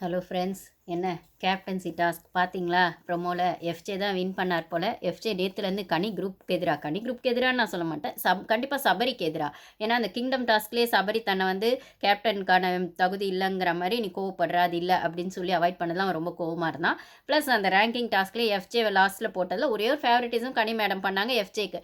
Hello friends என்ன? Captaincy task பார்த்தீங்களா? ப்ரொமோவில் எஃப்ஜே தான் வின் பண்ணார் போல். எஃப்ஜே நேற்றுலேருந்து கனி குரூப்க்கு எதிராக கனி குரூப்க்கு எதிராக நான் சொல்ல மாட்டேன். சப் கண்டிப்பாக சபரிக்கு எதிராக ஏன்னா அந்த கிங்டம் டாஸ்க்லேயே சபரி தன்னை வந்து கேப்டனுக்கான தகுதி இல்லைங்கிற மாதிரி நீ கோவப்படுற அது இல்லை அப்படின்னு சொல்லி அவாய்ட் பண்ணலாம் ரொம்ப கோவமாக இருந்தான். ப்ளஸ் அந்த ரேங்கிங் டாஸ்க்லேயே எஃப்ஜே லாஸ்ட்டில் போட்டதில் ஒரே ஒரு ஃபேவரட்டிஸும் கனி மேடம் பண்ணாங்க எஃப்ஜேக்கு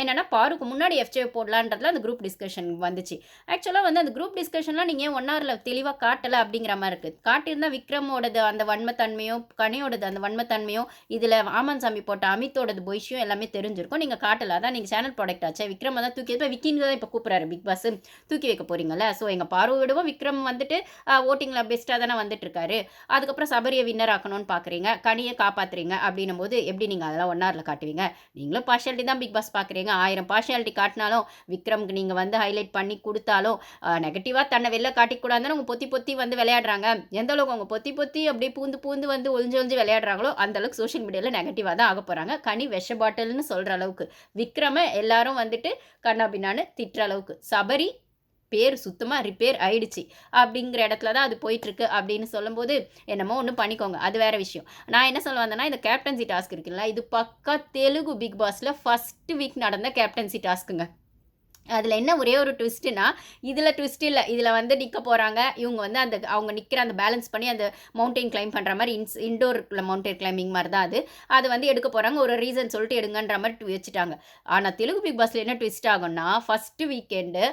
என்னென்னா பாருக்கு முன்னாடி எஃப்ஜே போடலான்றதுல அந்த குரூப் டிஸ்கஷன் வந்துச்சு. ஆக்சுவலாக வந்து அந்த குரூப் டிஸ்கஷன்லாம் நீங்கள் ஏன் ஒன் ஹவரில் தெளிவாக காட்டலை அப்படிங்கிற மாதிரி இருக்குது காட்டியிருந்தால் விக்ரமோடது அந்த வன்மத்தன்மையும் கனியோடது அந்த வன்மத்தன்மையோ இதில் ஆமன் சாமி போட்ட அமித்தோடது பொய்ஷியும் எல்லாமே தெரிஞ்சிருக்கும். நீங்கள் காட்டல அதான் நீங்கள் சேனல் ப்ராடக்ட் ஆச்சு. விக்ரம் தான் தூக்கி இப்போ விக்கின்னு தான் இப்போ கூப்பிட்றாரு பிக் பாஸ் தூக்கி வைக்க போறீங்கல்ல? ஸோ எங்கள் பார்வை விடவும். விக்ரம் வந்துட்டு ஓட்டிங்கில் பெஸ்ட்டாக தானே வந்துட்டு இருக்காரு அதுக்கப்புறம் சபரியை வின்னர் ஆக்கணும்னு பார்க்குறீங்க கனியை காப்பாற்றுறீங்க அப்படின்னும் போது எப்படி நீங்கள் அதெல்லாம் ஒன் ஹவரில் காட்டுவீங்க? நீங்களும் பார்ஷியாலிட்டி தான் பிக் பாஸ் பார்க்குறீங்க ஆயிரம் பார்ஷியாலிட்டி காட்டினாலும் விக்ரம்க்கு நீங்கள் வந்து ஹைலைட் பண்ணி கொடுத்தாலும் நெகட்டிவாக தன்னை வெளில காட்டிக்கூடாதுன்னு அவங்க பொத்தி பொத்தி வந்து விளையாடுறாங்க. எந்த அளவுக்கு அவங்க பொத்தி பொத்தி அப்படியே பூந்து பூந்து வந்து ஒளிஞ்சு ஒளிஞ்சு விளையாடுறாங்களோ அந்த அளவுக்கு சோஷியல் மீடியாவில் நெகட்டிவாக தான் ஆக போகிறாங்க கனி விஷ பாட்டில்னு சொல்கிற அளவுக்கு. விக்ரம எல்லாரும் வந்துட்டு கண்ணாபின்னான்னு திட்டுற அளவுக்கு. சபரி பேர் சுத்தமாக ரிப்பேர் ஆயிடுச்சு. அப்படிங்கிற இடத்துல தான் அது போயிட்டுருக்கு அப்படின்னு சொல்லும்போது என்னமோ ஒன்று பண்ணிக்கோங்க. அது வேறு விஷயம். நான் என்ன சொல்ல வந்தேன்னா இந்த கேப்டன்சி டாஸ்க் இருக்குல்ல இது பக்கா தெலுங்கு பிக் பாஸில் ஃபஸ்ட்டு வீக் நடந்த கேப்டன்சி டாஸ்க்குங்க அதில் என்ன ஒரே ஒரு ட்விஸ்ட்டுனா இதில் ட்விஸ்ட் இல்லை இதில் வந்து நிற்க போகிறாங்க இவங்க வந்து அந்த அவங்க நிற்கிற அந்த பேலன்ஸ் பண்ணி அந்த மவுண்டைன் கிளைம் பண்ணுற மாதிரி இன்ஸ் இண்டோருக்குள்ள மவுண்டைன் கிளைம்பிங் மாதிரி தான் அது. அது வந்து எடுக்க போகிறாங்க ஒரு ரீசன் சொல்லிட்டு எடுங்கன்ற மாதிரி வச்சுட்டாங்க. ஆனால் தெலுங்கு பிக் பாஸில் என்ன ட்விஸ்ட் ஆகும்னா first weekend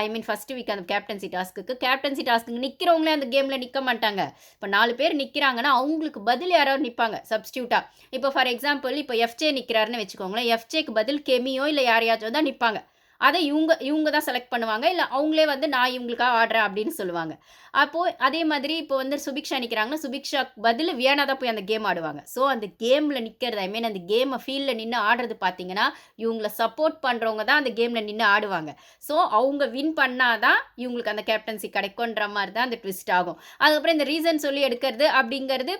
I mean first week அந்த கேப்டன்சி டாஸ்க்கு கேப்டன்சி டாஸ்க்கு நிற்கிறவங்களே அந்த கேமில் நிற்க மாட்டாங்க. இப்போ நாலு பேர் நிற்கிறாங்கன்னா அவங்களுக்கு பதில் யாராவது நிற்பாங்க சப்ஸ்டியூட்டாக இப்போ ஃபார் எக்ஸாம்பிள் இப்போ எஃப்ஜே நிற்கிறாருன்னு வச்சுக்கோங்களேன் எஃப்ஜேக்கு பதில் கெமியோ இல்லை யாரையாச்சும் தான் நிற்பாங்க அதை இவங்க இவங்க தான் செலக்ட் பண்ணுவாங்க. இல்லை அவங்களே வந்து நான் இவங்களுக்காக ஆடுறேன் அப்படின்னு சொல்லுவாங்க. அப்போது அதே மாதிரி இப்போ வந்து சுபிக்ஷா நிற்கிறாங்கன்னா சுபிக்ஷா பதில் வியானா தான் போய் அந்த கேம் ஆடுவாங்க. ஸோ அந்த கேமில் நிற்கிறது ஐ மீன் அந்த கேமை ஃபீல்டில் நின்று ஆடுறது பார்த்தீங்கன்னா இவங்கள சப்போர்ட் பண்ணுறவங்க தான் அந்த கேமில் நின்று ஆடுவாங்க. ஸோ அவங்க வின் பண்ணால் தான் இவங்களுக்கு அந்த கேப்டன்சி கிடைக்குன்ற மாதிரி தான் அந்த ட்விஸ்ட் ஆகும். அதுக்கப்புறம் இந்த ரீசன் சொல்லி எடுக்கிறது அப்படிங்கிறது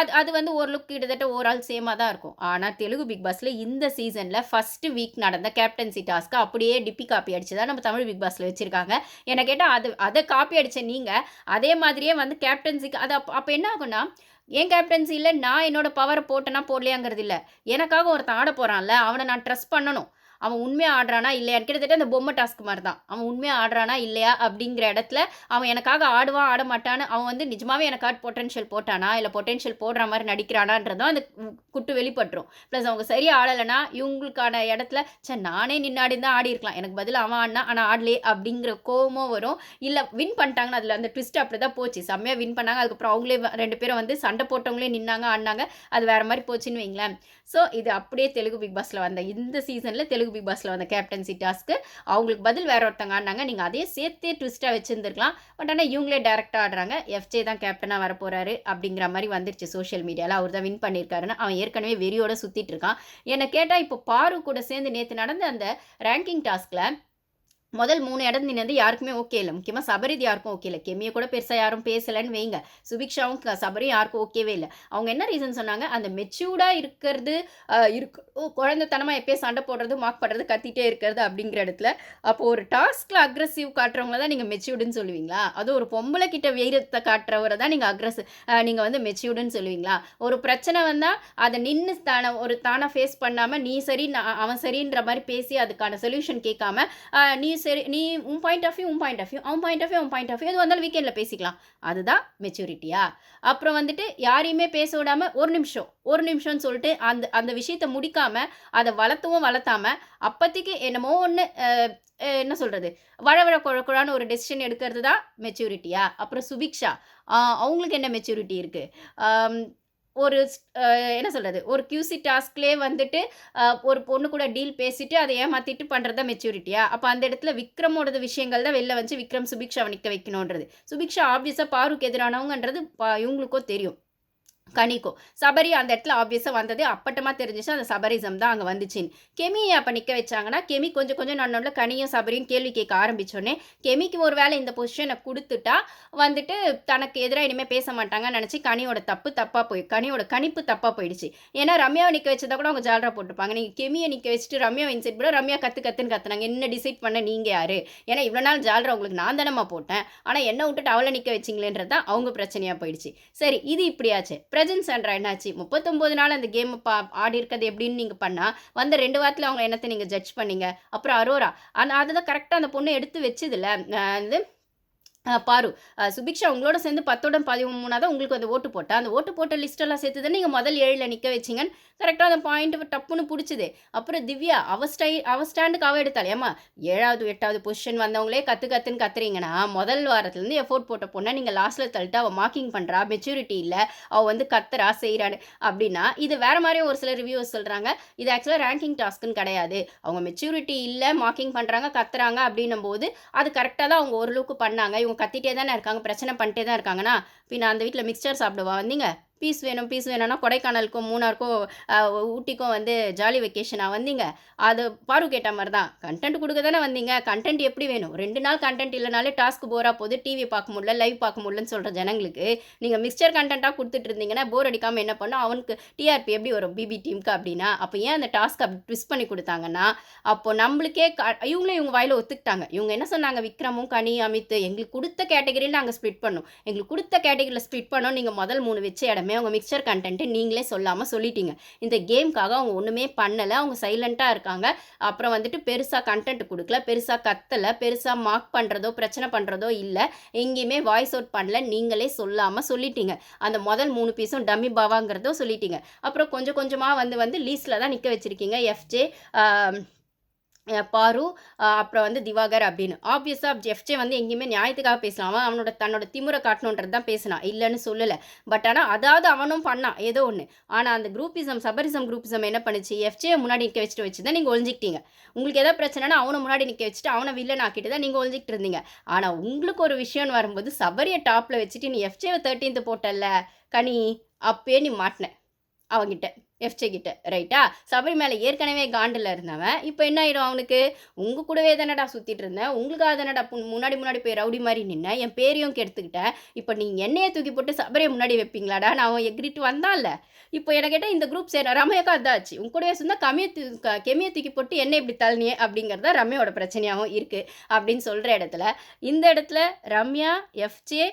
அது அது வந்து ஓரளவுக்கு கிட்டத்தட்ட ஓவரால் சேமாக தான் இருக்கும். ஆனால் தெலுங்கு பிக் பாஸில் இந்த சீசனில் ஃபஸ்ட்டு வீக் நடந்த கேப்டன்சி டாஸ்க்கு அப்படியே டிப்பி காப்பி அடிச்சு தான் நம்ம தமிழ் பிக் பாஸில் வச்சுருக்காங்க. என்னை கேட்டால் அது அதை காப்பி அடித்த நீங்கள் அதே மாதிரியே வந்து கேப்டன்சிக்கு அது அப்போ அப்போ என்ன ஆகும்னா என் கேப்டன்சியில் நான் என்னோட பவரை போட்டேன்னா போடலையாங்கிறது இல்லை. எனக்காக ஒருத்தன் ஆட போகிறான்ல அவனை நான் ட்ரெஸ் பண்ணணும். அவன் உண்மையாக ஆடுறானா இல்லையான்னு கிட்டத்தட்ட அந்த பொம்மை டாஸ்க் மாதிரி தான் அவன் உண்மையாக ஆடுறானா இல்லையா அப்படிங்கிற இடத்துல அவன் எனக்காக ஆடுவான் ஆட மாட்டான்னு அவன் வந்து நிஜமாவே எனக்காக பொட்டென்ஷியல் போட்டானா? இல்லை பொட்டென்ஷியல் போடுற மாதிரி நடிக்கிறானான்றதும் அந்த குட்டு வெளிப்பட்டுரும். ப்ளஸ் அவங்க சரியாக ஆடலைன்னா இவங்களுக்கான இடத்துல சே நானே நின்னாடி தான் ஆடி இருக்கலாம் எனக்கு பதில் அவன் ஆடினா ஆனால் ஆடலே அப்படிங்கிற கோபமும் வரும். இல்லை வின் பண்ணிட்டாங்கன்னு அதில் அந்த ட்விஸ்ட் அப்படி தான் போச்சு. செம்மையாக வின் பண்ணாங்க. அதுக்கப்புறம் அவங்களே ரெண்டு பேரும் வந்து சண்டை போட்டவங்களே நின்னாங்க ஆடினாங்க. அது வேறு மாதிரி போச்சுன்னு வைங்களேன். ஸோ இது அப்படியே தெலுங்கு பிக் பாஸில் வந்த இந்த சீசனில் தெலுங்கு பிக் பாஸில் வந்த கேப்டன்சி டாஸ்க்கு அவங்களுக்கு பதில் வேற ஒருத்தங்க ஆடினாங்க. நீங்கள் அதே சேர்த்தே ட்விஸ்ட்டாக வச்சுருந்துருக்கலாம். பட் ஆனால் இவங்களே டேரெக்டாக ஆடுறாங்க. எஃப்ஜே தான் கேப்டனாக வர போகிறாரு அப்படிங்கிற மாதிரி வந்துருச்சு சோஷியல் மீடியாவில் அவர் தான் வின் பண்ணியிருக்காருன்னு அவன் ஏற்கனவே வெறியோட சுற்றிட்டு இருக்கான். என்னை கேட்டால் இப்போ பாரு கூட சேர்ந்து நேற்று நடந்த அந்த ரேங்கிங் டாஸ்கில் முதல் மூணு இடம் நின்று யாருக்குமே ஓகே இல்லை. முக்கியமாக சபரிதி யாருக்கும் ஓகே இல்லை. கெமியை கூட பெருசாக யாரும் பேசலைன்னு வைங்க. சுபிக்ஷாவும் சபரியும் யாருக்கும் ஓகேவே இல்லை. அவங்க என்ன ரீசன் சொன்னாங்க? அந்த மெச்சூர்டாக இருக்கிறது இருக்கு குழந்தைத்தனமாக எப்பயும் சண்டை போடுறது மார்க் பண்ணுறது கத்திட்டே இருக்கிறது அப்படிங்கிற இடத்துல அப்போது ஒரு டாஸ்கில் அக்ரஸிவ் காட்டுறவங்க தான் நீங்கள் மெச்சூர்டுன்னு சொல்லுவீங்களா? அது ஒரு பொம்பளை கிட்ட வீரத்தை காட்டுறவரை தான் நீங்கள் அக்ரஸ் நீங்கள் வந்து மெச்சூர்டுன்னு சொல்லுவீங்களா? ஒரு பிரச்சனை வந்தால் அதை நின்று தானே ஒரு தானே ஃபேஸ் பண்ணாமல் நீ சரி நான் அவன் சரின்ற மாதிரி பேசி அதுக்கான சொல்யூஷன் கேட்காம நீ சரி நீ உன் பாயிண்ட் ஆஃப் வியூ உன் பாயிண்ட் ஆஃப் வியூ அவன் பாயிண்ட் ஆஃப் வியூ அவன் பாயிண்ட் ஆஃப் வியூ எது வந்தாலும் வீக்கெண்டில் பேசிக்கலாம். அதுதான் மெச்சூரிட்டியா அப்புறம் வந்துட்டு யாரையுமே பேச விடாமல் ஒரு நிமிஷம் ஒரு நிமிஷம்னு சொல்லிட்டு அந்த அந்த விஷயத்தை முடிக்காமல் அதை வளர்த்தவும் வளர்த்தாம அப்போதைக்கு என்னமோ ஒன்று என்ன சொல்கிறது வழவழ குழக்குழான்னு ஒரு டெசிஷன் எடுக்கிறது தான் மெச்சூரிட்டியா அப்புறம் சுபிக்ஷா அவங்களுக்கு என்ன மெச்சூரிட்டி இருக்குது ஒரு என்ன சொல்கிறது ஒரு கியூசி டாஸ்க்லேயே வந்துட்டு ஒரு பொண்ணு கூட டீல் பேசிட்டு அதை ஏமாற்றிட்டு பண்ணுறது தான் மெச்சூரிட்டியா அப்போ அந்த இடத்துல விக்ரமோடது விஷயங்கள் தான் வெளில வந்து விக்ரம் சுபிக்ஷாவை நிற்க வைக்கணுன்றது. சுபிக்ஷா ஆப்வியஸாக பாருக்கு எதிரானவங்கன்றது இவங்களுக்கும் தெரியும். கணிக்கும். சபரி அந்த இடத்துல ஆப்வியஸாக வந்தது. அப்பட்டமாக தெரிஞ்சிச்சு அந்த சபரிசம் தான் அங்கே வந்துச்சுன்னு. கெமியை அப்போ நிற்க வச்சாங்கன்னா கெமி கொஞ்சம் கொஞ்சம் நன்னோட கனியும் சபரியும் கேள்வி கேட்க ஆரம்பித்தோன்னே கெமிக்கு ஒரு வேளை இந்த பொசிஷனை கொடுத்துட்டா வந்துட்டு தனக்கு எதிராக இனிமேல் பேச மாட்டாங்கன்னு நினச்சி கனியோட தப்பு தப்பாக போய் கனியோட கணிப்பு தப்பாக போயிடுச்சு. ஏன்னா ரம்யாவை நிற்க வச்சதா கூட அவங்க ஜாலரா போட்டிருப்பாங்க. நீங்கள் கெமியை நிற்க வச்சுட்டு ரம்யா இன்சைட் கூட ரம்யா கற்று கற்றுன்னு கத்துனாங்க. என்ன டிசைட் பண்ண நீங்கள் யார்? ஏன்னா இவ்வளோ நாள் ஜாலரா உங்களுக்கு நான் தானம்மா போட்டேன். ஆனால் என்ன விட்டுட்டு அவளை நிற்க வச்சிங்களேன்றது தான் அவங்க பிரச்சனையாக போயிடுச்சு. சரி இது இப்படியாச்சு பிரஜன் சாண்ட்ரா என்னாச்சு? முப்பத்தொம்போது நாள் அந்த கேம் பா ஆடி இருக்கிறது எப்படின்னு நீங்கள் பண்ணால் வந்த ரெண்டு வாரத்தில் அவங்க என்னத்தை நீங்கள் ஜட்ஜ் பண்ணீங்க? அப்புறம் அரோரா அந்த அதை தான் கரெக்டாக அந்த பொண்ணு எடுத்து வச்சதில்ல. அது பாரு. சுபிக்ஷா உங்களோட சேர்ந்து பத்தோட பதிமூணாக தான் உங்களுக்கு அந்த ஓட்டு போட்டால் அந்த ஓட்டு போட்ட லிஸ்ட்டெல்லாம் சேர்த்து தான் நீங்கள் முதல் ஏழில் நிற்க வச்சிங்கன்னு கரெக்டாக அந்த பாயிண்ட் டப்புன்னு பிடிச்சிது. அப்புறம் திவ்யா அவ ஸ்டை அவ ஸ்டாண்டுக்கு அவ எடுத்தாள் ஏமா ஏழாவது எட்டாவது பொசிஷன் வந்தவங்களே கற்று கற்றுன்னு கத்துறீங்கன்னா முதல் வாரத்துலேருந்து எஃபோர்ட் போட்ட பொண்ணை நீங்கள் லாஸ்ட்டில் தள்ளிட்டு அவள் மார்க்கிங் பண்ணுறா மெச்சூரிட்டி இல்லை அவள் வந்து கத்துறா செய்கிறான்னு அப்படின்னா இது வேறு மாதிரியும் ஒரு சில ரிவ்யூஸ் சொல்கிறாங்க இது ஆக்சுவலாக ரேங்கிங் டாஸ்க்குன்னு கிடையாது. அவங்க மெச்சூரிட்டி இல்லை மார்க்கிங் பண்ணுறாங்க கத்துறாங்க அப்படின்னும் போது அது கரெக்டாக தான் அவங்க ஓரளவுக்கு பண்ணாங்க. இவங்க கத்திட்டே தானே இருக்காங்க பிரச்சனை பண்ணிட்டே தான் இருக்காங்கன்னா பின் அந்த வீட்டில் மிக்சர் சாப்பிடுவா? வந்தீங்க பீஸ் வேணும் பீஸ் வேணும்னா கொடைக்கானலுக்கும் மூணாருக்கும் ஊட்டிக்கும் வந்து ஜாலி வெக்கேஷனாக வந்தீங்க. அது பாரு கேட்ட மாதிரி தான் கண்டென்ட் கொடுக்க தானே வந்தீங்க. கண்டென்ட் எப்படி வேணும்? ரெண்டு நாள் கண்டென்ட் இல்லைனாலே டாஸ்க் போராக போது டிவி பார்க்க முடியல லைவ் பார்க்க முடியலன்னு சொல்கிற ஜனங்களுக்கு நீங்கள் மிக்சர் கண்டென்ட்டாக கொடுத்துட்டு இருந்தீங்கன்னா போர் அடிக்காமல் என்ன பண்ணும் அவனுக்கு டிஆர்பி எப்படி வரும்? பிபி டீமுக்கு அப்படின்னா அப்போ ஏன் அந்த டாஸ்க் அப்படி ட்விஸ்ட் பண்ணி கொடுத்தாங்கன்னா அப்போ நம்மளுக்கே க இவங்களும் இவங்க வாயில் ஒத்துக்கிட்டாங்க. இவங்க என்ன சொன்னாங்க? விக்ரமும் கனி அமித் எங்களுக்கு கொடுத்த கேட்டகரியில் நாங்கள் ஸ்ப்ளிட் பண்ணோம். எங்களுக்கு கொடுத்த கேட்டகரியில் ஸ்ப்ளிட் பண்ணோம். நீங்கள் முதல் மூணு வச்சு இடம் அவங்க மிக்சர் கண்டென்ட்டு நீங்களே சொல்லாமல் சொல்லிட்டீங்க. இந்த கேம்க்காக அவங்க ஒன்றுமே பண்ணலை அவங்க சைலண்ட்டாக இருக்காங்க. அப்புறம் வந்துட்டு பெருசாக கண்டென்ட் கொடுக்கல பெருசாக கத்தலை பெருசாக மார்க் பண்ணுறதோ பிரச்சனை பண்ணுறதோ இல்லை. எங்கேயுமே வாய்ஸ் அவுட் பண்ணல நீங்களே சொல்லாமல் சொல்லிட்டீங்க. அந்த முதல் மூணு பீஸும் டம்மி பாவாங்கிறதோ சொல்லிட்டீங்க. அப்புறம் கொஞ்சம் கொஞ்சமாக வந்து வந்து லீஸ்ட்டில் தான் நிற்க வச்சுருக்கீங்க எஃப்ஜே பாரு அப்புறம் வந்து திவாகர் அப்படின்னு. ஆப்வியஸாக எஃப்ஜே வந்து எங்கேயுமே நியாயத்துக்காக பேசலாம். அவன் அவனோட தன்னோட திமுறை காட்டணுன்றது தான் பேசினான். இல்லைன்னு சொல்லலை. பட் ஆனால் அதாவது அவனும் பண்ணான் ஏதோ ஒன்று ஆனால் அந்த குரூப்பிசம் சபரிசம் குரூப்பிசம் என்ன பண்ணுச்சு? எஃப்ஜே முன்னாடி நிற்க வச்சுட்டு வச்சு தான் நீங்கள் ஒழிஞ்சிக்கிட்டீங்க உங்களுக்கு எதாவது பிரச்சனைனா அவனை முன்னாடி நிற்க வச்சுட்டு அவனை வில்லன் ஆக்கிட்டு தான் நீங்கள் ஒழிஞ்சிக்கிட்டு இருந்தீங்க. ஆனால் உங்களுக்கு ஒரு விஷயம்னு வரும்போது சபரியை டாப்பில் வச்சுட்டு நீ எஃப்ஜேவை தேர்ட்டீன்த்து போட்டல கனி அப்பயே நீ மாட்டின அவங்கிட்ட எஃப்ஜே கிட்ட ரைட்டா சபரி மேலே ஏற்கனவே காண்டில் இருந்தவன். இப்போ என்ன ஆயிடும் அவனுக்கு? உங்கள் கூடவே தானடா சுற்றிட்டு இருந்தேன். உங்களுக்காக தானடா முன்னாடி முன்னாடி போய் ரவுடி மாதிரி நின்னேன். என் பேரையும் கெடுத்துக்கிட்டேன். இப்போ நீங்கள் எண்ணெயை தூக்கி போட்டு சபரியை முன்னாடி வைப்பீங்களாடா? நான் அவன் எக்ரிட்டு வந்தான்ல. இப்போ எனக்கு கேட்டால் இந்த குரூப் சேர ரம்யாக்கா அதாச்சு உங்க கூடவே சொன்னால் கம்மியை தூ க- கெமியை தூக்கி போட்டு என்ன இப்படி தள்ளினியே அப்படிங்கிறது தான் ரம்யாவோட பிரச்சனையாகவும் இருக்குது அப்படின்னு சொல்கிற இடத்துல. இந்த இடத்துல ரம்யா எஃப்ஜே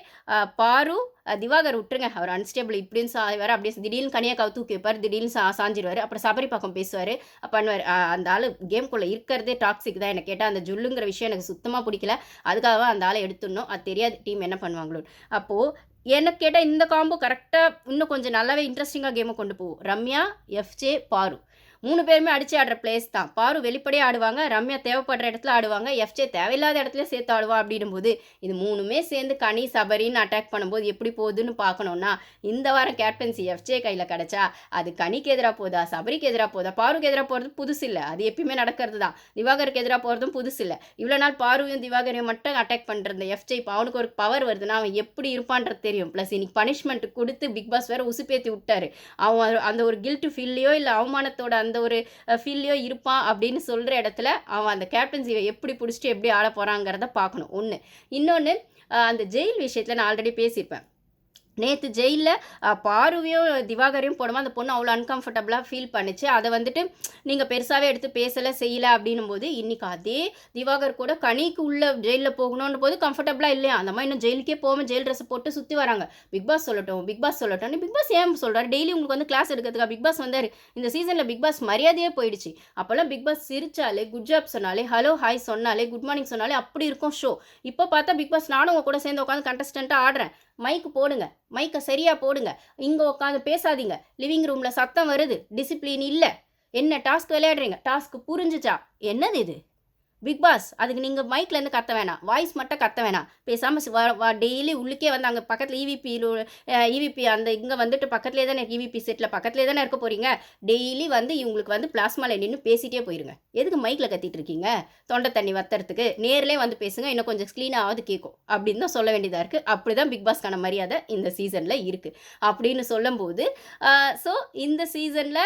பாரு திவாகர் விட்டுருங்க. அவர் அன்ஸ்டேபிள் இப்படின்னு சாய்வார் அப்படியே திடீர்னு கனியாக்காவை தூக்கி வைப்பார். திடீர்னு சா சாஞ்சிருவார். அப்புறம் சபரி பக்கம் பேசுவார். பண்ணுவார் அந்த ஆள் கேம்குள்ளே இருக்கிறதே டாக்ஸிக் தான். எனக்கு கேட்டால் அந்த ஜுல்லுங்கிற விஷயம் எனக்கு சுத்தமாக பிடிக்கல. அதுக்காக அந்த ஆளை எடுத்துடணும். அது தெரியாது டீம் என்ன பண்ணுவாங்களோ அப்போது எனக்கு கேட்டால் இந்த காம்போ கரெக்டாக இன்னும் கொஞ்சம் நல்லாவே இன்ட்ரெஸ்டிங்காக கேமை கொண்டு போவோம் ரம்யா எஃப்ஜே பாரு. மூணு பேருமே அடிச்சு ஆடுற பிளேஸ் தான். பாரு வெளிப்படையாக ஆடுவாங்க. ரம்யா தேவைப்படுற இடத்துல ஆடுவாங்க. எஃப்ஜே தேவையில்லாத இடத்துல சேர்த்து ஆடுவா அப்படின்னும் போது இது மூணுமே சேர்ந்து கனி சபரின்னு அட்டாக் பண்ணும்போது எப்படி போகுதுன்னு பார்க்கணுன்னா இந்த வாரம் கேப்டன்சி எஃப்ஜே கையில் கிடச்சா அது கனிக்கு எதிராக போதா சபரிக்கு எதிராக போதா பாருக்கு எதிராக போகிறது புதுசு இல்லை. அது எப்பயுமே நடக்கிறது தான். திவாகருக்கு எதிராக போகிறதும் புதுசு இல்லை. இவ்வளோ நாள் பாருவையும் திவாகரையும் மட்டும் அட்டாக் பண்ணுற எஃப்ஜே இப்போ அவனுக்கு ஒரு பவர் வருதுன்னா அவன் எப்படி இருப்பான்றது தெரியும். ப்ளஸ் இன்னைக்கு பனிஷ்மெண்ட் கொடுத்து பிக் பாஸ் வேறு உசுப்பேற்றி விட்டாரு. அவன் அந்த ஒரு கில்ட்டு ஃபீல்லையோ இல்லை அவமானத்தோட அந்த அந்த ஒரு ஃபீல்லையோ இருப்பான் அப்படின்னு சொல்கிற இடத்துல அவன் அந்த கேப்டன்சியை எப்படி பிடிச்சிட்டு எப்படி ஆட போகிறாங்கிறத பார்க்கணும். ஒன்று இன்னொன்று அந்த ஜெயில் விஷயத்தில் நான் ஆல்ரெடி பேசியிருப்பேன். நேற்று ஜெயிலில் பாருவையும் திவாகரையும் போடும்போது அந்த பொண்ணு அவ்வளோ அன்கம்ஃபர்டபுளாக ஃபீல் பண்ணிச்சு. அதை வந்துட்டு நீங்கள் பெருசாகவே எடுத்து பேசலை செய்யலை அப்படின்னும் போது இன்றைக்கி அதே திவாகர் கூட கனிக்கு உள்ள ஜெயிலில் போகணுன்ற போது கம்ஃபர்டபுளாக இல்லையா? அந்த மாதிரி இன்னும் ஜெயிலுக்கே போகாமல் ஜெயில் ட்ரெஸ்ஸை போட்டு சுற்றி வராங்க. பிக் பாஸ் சொல்லட்டும் பிக் பாஸ் சொல்லட்டும். பிக் பாஸ் ஏன் சொல்கிறார் டெய்லி உங்களுக்கு வந்து கிளாஸ் எடுக்கிறதுக்கா? பிக் பாஸ் வந்தார். இந்த சீசனில் பிக் பாஸ் மரியாதையே போயிடுச்சு. அப்போல்லாம் பிக் பாஸ் சிரிச்சாலே குட் ஜாப் சொன்னாலே ஹலோ ஹாய் சொன்னாலே குட் மார்னிங் சொன்னாலே அப்படி இருக்கும் ஷோ இப்போ பார்த்தா பிக் பாஸ் நானும் உங்க கூட சேர்ந்து உட்காந்து கண்டஸ்டண்ட்டாக ஆடுறேன். மைக்கு போடுங்க. மைக்கை சரியாக போடுங்க. இங்கே உட்காந்து பேசாதீங்க. லிவிங் ரூமில் சத்தம் வருது. டிசிப்ளின் இல்லை. என்ன டாஸ்க் விளையாடுறீங்க? டாஸ்க் புரிஞ்சுச்சா? என்னது இது? பிக் பாஸ் அதுக்கு நீங்கள் மைக்லேருந்து கத்த வேணாம். வாய்ஸ் மட்டும் கத்த வேணாம். பேசாமல் டெய்லி உள்ளுக்கே வந்து அங்கே பக்கத்தில் இவிபி இவிபி அந்த இங்கே வந்துட்டு பக்கத்துலேயே தானே இவிபி செட்டில் பக்கத்துலேயே தானே இருக்க போகிறீங்க டெய்லி வந்து இவங்களுக்கு வந்து பிளாஸ்மாவில் நின்று பேசிகிட்டே போயிருங்க. எதுக்கு மைக்கில் கத்திட்டு இருக்கீங்க? தொண்டை தண்ணி வத்துறதுக்கு நேர்லேயே வந்து பேசுங்க. இன்னும் கொஞ்சம் க்ளீனாவது கேட்கும் அப்படின்னு தான் சொல்ல வேண்டியதாக இருக்குது அப்படி தான் பிக் பாஸ்க்கான மரியாதை இந்த சீசனில் இருக்குது அப்படின்னு சொல்லும்போது ஸோ இந்த சீசனில்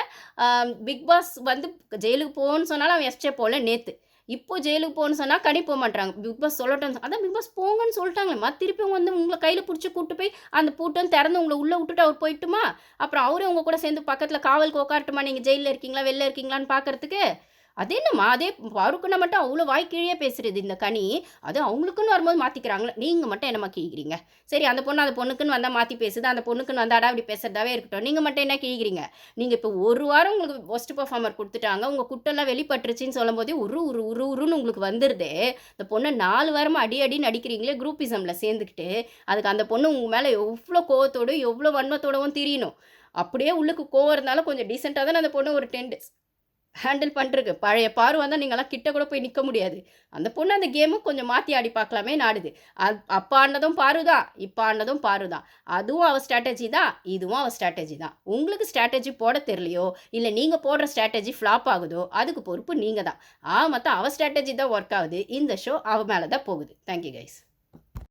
பிக் பாஸ் வந்து ஜெயிலுக்கு போகணும்னு சொன்னாலும் அவன் எஸ்டே போகல நேற்று இப்போ ஜெயிலுக்கு போகணும்னு சொன்னால் கனி போக மாட்டாங்க பிக் பாஸ் சொல்லட்டும் அதான் பிக் பாஸ் போங்கன்னு சொல்லிட்டாங்களேம்மா திருப்பி அவங்க வந்து உங்களை கையில் பிடிச்சி கூட்டு போய் அந்த பூட்டம் திறந்து உங்களை உள்ளே விட்டுட்டு அவர் போயிட்டுமா? அப்புறம் அவரும் உங்கள் கூட சேர்ந்து பக்கத்தில் காவலுக்கு உட்காரட்டுமா நீங்கள் ஜெயிலில் இருக்கீங்களா? வெளில இருக்கீங்களான்னு பார்க்குறதுக்கு அது என்னம்மா? அதே பாருக்குன்னா மட்டும் அவ்வளோ வாய் கீழே இந்த கனி. அது அவங்களுக்குன்னு வரும்போது மாற்றிக்கிறாங்களே நீங்கள் மட்டும் என்னம்மா கிழிக்கிறீங்க சரி அந்த பொண்ணு அந்த பொண்ணுக்குன்னு வந்தால் மாற்றி பேசுது. அந்த பொண்ணுக்குன்னு வந்தாடா அப்படி பேசுறதாவே இருக்கட்டும். நீங்கள் மட்டும் என்ன கிழிக்கிறீங்க நீங்கள் இப்போ ஒரு வாரம் உங்களுக்கு ஒஸ்ட் பர்ஃபார்மர் கொடுத்துட்டாங்க. உங்கள் குட்டெல்லாம் வெளிப்பட்டுருச்சின்னு சொல்லும்போதே உரு உரு உரு உருன்னு உங்களுக்கு வந்துடுது இந்த பொண்ணை நாலு வாரமாக அடி அடின்னு நடிக்கிறீங்களே குரூப்பிசமில் சேர்ந்துக்கிட்டு. அதுக்கு அந்த பொண்ணு உங்கள் மேலே எவ்வளோ கோவத்தோடு எவ்வளோ வன்மத்தோடவும் தெரியணும். அப்படியே உள்ளுக்கு கோவம் இருந்தாலும் கொஞ்சம் டீசெண்டாக தானே அந்த பொண்ணு ஒரு டென் டேஸ் ஹேண்டில் பண்ணுறக்கு பழைய பாரு வந்தால் நீங்களாம் கிட்ட கூட போய் நிற்க முடியாது. அந்த பொண்ணு அந்த கேமும் கொஞ்சம் மாற்றி ஆடி பார்க்கலாமே நாடுது. அது அப்போ ஆடினதும் பாரு தான் இப்போ ஆடினதும் பாரு தான். அதுவும் அவள் ஸ்ட்ராட்டஜி தான் இதுவும் அவள் ஸ்ட்ராட்டஜி தான். உங்களுக்கு ஸ்ட்ராட்டஜி போட தெரியலையோ இல்லை நீங்கள் போடுற ஸ்ட்ராட்டஜி ஃப்ளாப் ஆகுதோ அதுக்கு பொறுப்பு நீங்கள் தான். ஆ மொத்தம் அவள் ஸ்ட்ராட்டஜி தான் ஒர்க் ஆகுது. இந்த ஷோ அவள் மேலே தான் போகுது தேங்க்யூ கைஸ்